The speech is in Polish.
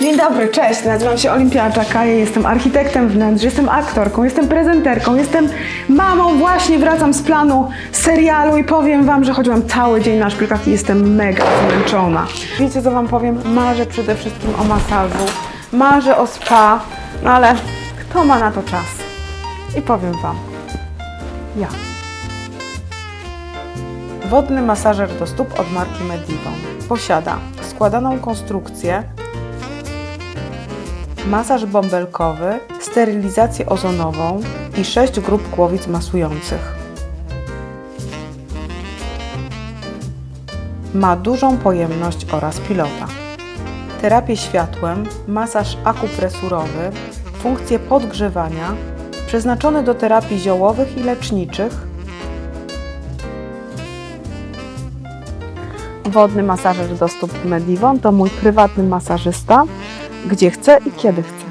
Dzień dobry, cześć, nazywam się Olimpia Czakaje, jestem architektem wnętrz, jestem aktorką, jestem prezenterką, jestem mamą, właśnie wracam z planu serialu i powiem Wam, że chodziłam cały dzień na szpilkach i jestem mega zmęczona. Wiecie co Wam powiem? Marzę przede wszystkim o masażu, marzę o spa, no ale kto ma na to czas? I powiem Wam, ja. Wodny masażer do stóp od marki Medivon posiada składaną konstrukcję, masaż bąbelkowy, sterylizację ozonową i 6 grup głowic masujących. Ma dużą pojemność oraz pilota. Terapię światłem, masaż akupresurowy, funkcję podgrzewania, przeznaczony do terapii ziołowych i leczniczych, Wodny masażer do stóp Medivon to mój prywatny masażysta, gdzie chce i kiedy chce.